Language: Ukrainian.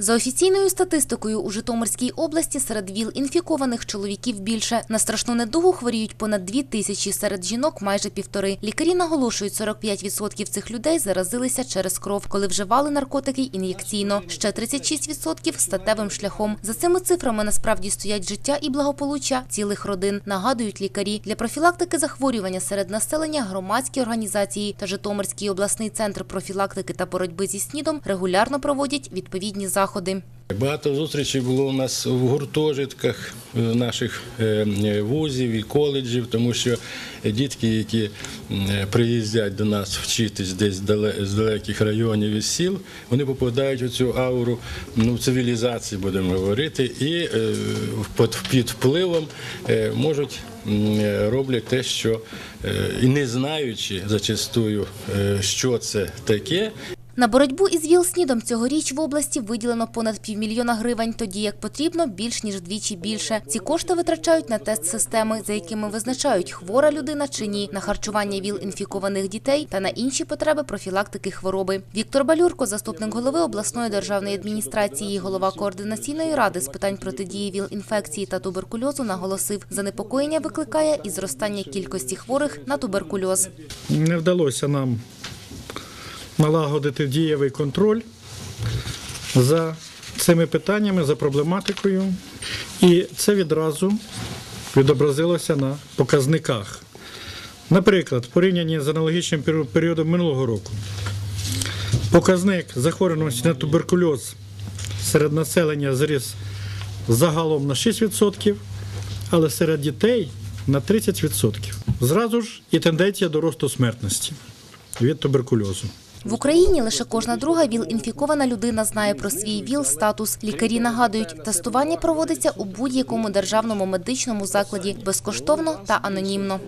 За офіційною статистикою у Житомирській області серед ВІЛ інфікованих чоловіків більше. На страшну недугу хворіють понад дві тисячі, серед жінок майже півтори. Лікарі наголошують, 45% цих людей заразилися через кров, коли вживали наркотики ін'єкційно. Ще 36% – статевим шляхом. За цими цифрами насправді стоять життя і благополуччя цілих родин, нагадують лікарі. Для профілактики захворювання серед населення громадські організації та Житомирський обласний центр профілактики та боротьби зі СНІДом регулярно проводять відповідні заходи. Багато зустрічей було у нас в гуртожитках е, наших е, вузів і коледжів, тому що дітки, які е, приїздять до нас вчитись десь з далеких районів і сіл, вони попадають у цю ауру ну, цивілізації, будемо говорити, і е, під, впливом е, можуть е, роблять те, що е, і не знаючи зачастую, е, що це таке, На боротьбу із ВІЛ-СНІДом цьогоріч в області виділено понад півмільйона гривень, тоді як потрібно більш ніж вдвічі більше. Ці кошти витрачають на тест-системи, за якими визначають, хвора людина чи ні, на харчування ВІЛ-інфікованих дітей та на інші потреби профілактики хвороби. Віктор Балюрко, заступник голови обласної державної адміністрації, голова координаційної ради з питань протидії ВІЛ-інфекції та туберкульозу, наголосив, занепокоєння викликає і зростання кількості хворих на туберкульоз. Не вдалося нам налагодити дієвий контроль за цими питаннями, за проблематикою. І це відразу відобразилося на показниках. Наприклад, в порівнянні з аналогічним періодом минулого року. Показник захворюваності на туберкульоз серед населення зріс загалом на 6%, але серед дітей на 30%. Зразу ж і тенденція до росту смертності від туберкульозу. В Україні лише кожна друга ВІЛ-інфікована людина знає про свій ВІЛ-статус. Лікарі нагадують, тестування проводиться у будь-якому державному медичному закладі безкоштовно та анонімно.